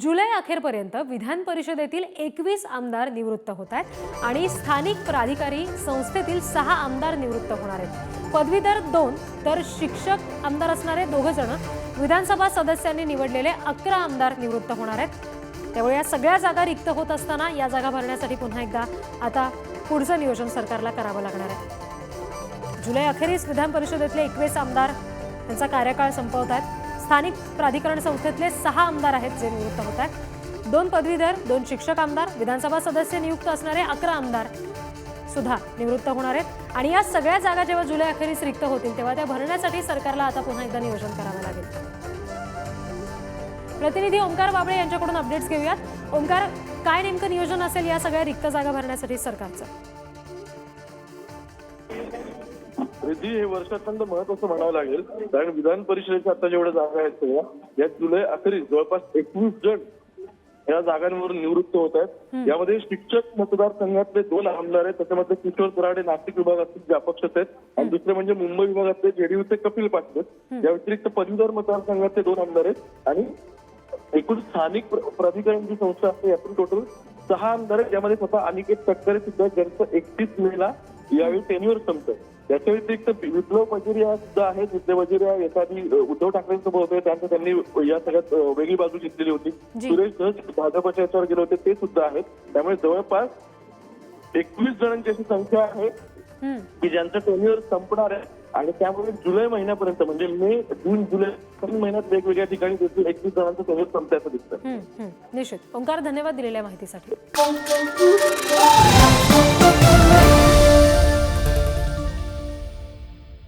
जुलै अखेरपर्यंत विधान परिषदेतील एकवीस आमदार निवृत्त होत आहेत आणि स्थानिक प्राधिकारी संस्थेतील सहा आमदार निवृत्त होणार आहेत. पदवीधर दोन तर शिक्षक आमदार असणारे दोघं जण विधानसभा सदस्यांनी निवडलेले अकरा आमदार निवृत्त होणार आहेत. त्यामुळे या सगळ्या जागा रिक्त होत असताना या जागा भरण्यासाठी पुन्हा एकदा आता पुढचं नियोजन सरकारला करावं लागणार आहे. जुलै अखेरीस विधान परिषदेतले एकवीस आमदार त्यांचा कार्यकाळ संपवत आहेत. स्थानिक प्राधिकरण संस्थेतले सहा आमदार आहेत जे निवृत्त होत आहेत. दोन पदवीधर दोन शिक्षक आमदार विधानसभा सदस्य नियुक्त असणारे अकरा आमदार सुद्धा निवृत्त होणार आहेत. आणि या सगळ्या जागा जेव्हा जुलै अखेरीस रिक्त होतील तेव्हा त्या भरण्यासाठी सरकारला आता पुन्हा एकदा नियोजन करावं लागेल. प्रतिनिधी ओंकार बाबळे यांच्याकडून अपडेट्स घेऊयात. ओंकार काय नेमकं नियोजन असेल या सगळ्या रिक्त जागा भरण्यासाठी सरकारचं? रिद्धी हे वर्षांत महत्वाचं म्हणावं लागेल. कारण विधान परिषदेच्या आता जेवढ्या जागा आहेत सगळ्या या जुलै अखेरीस जवळपास एकवीस जण या जागांवरून निवृत्त होत आहेत. यामध्ये शिक्षक मतदारसंघातले दोन आमदार आहेत. त्याच्यामध्ये किशोर कराडे नाशिक विभागातील जे अपक्षच आहेत आणि दुसरे म्हणजे मुंबई विभागातले जेडीयूचे कपिल पाटील आहेत. या व्यतिरिक्त पदवीधर मतदारसंघातले दोन आमदार आहेत. आणि एकूण स्थानिक प्र- प्राधिकरण जी संस्था असते यातून टोटल सहा आमदार आहेत. ज्यामध्ये स्वतः अनिकेत तटकरे सुद्धा ज्यांचं एकतीस मेला यावेळी टेन्युअर संपतं याच्या व्यतिरिक्त विप्लव मजुरिया सुद्धा आहेत विप्लव मजुरिया एखादी अ, उद्धव ठाकरेंसोबत होते. त्यांचं त्यांनी या सगळ्यात वेगळी बाजू घेतलेली होती. सुरेश धस भाजपच्या याच्यावर गेले होते. ते सुद्धा आहेत. त्यामुळे जवळपास एकवीस जणांची अशी संख्या आहे. की ज्यांचं टेन्युअर संपणार आहे. आणि त्यामुळे जुलै महिन्यापर्यंत म्हणजे मे जून जुलै तीन महिन्यात वेगवेगळ्या ठिकाणी देखील एकवीस जणांचं टेन्युअर संपल्याचं दिसतं. निश्चित. ओंकार धन्यवाद दिलेल्या माहितीसाठी.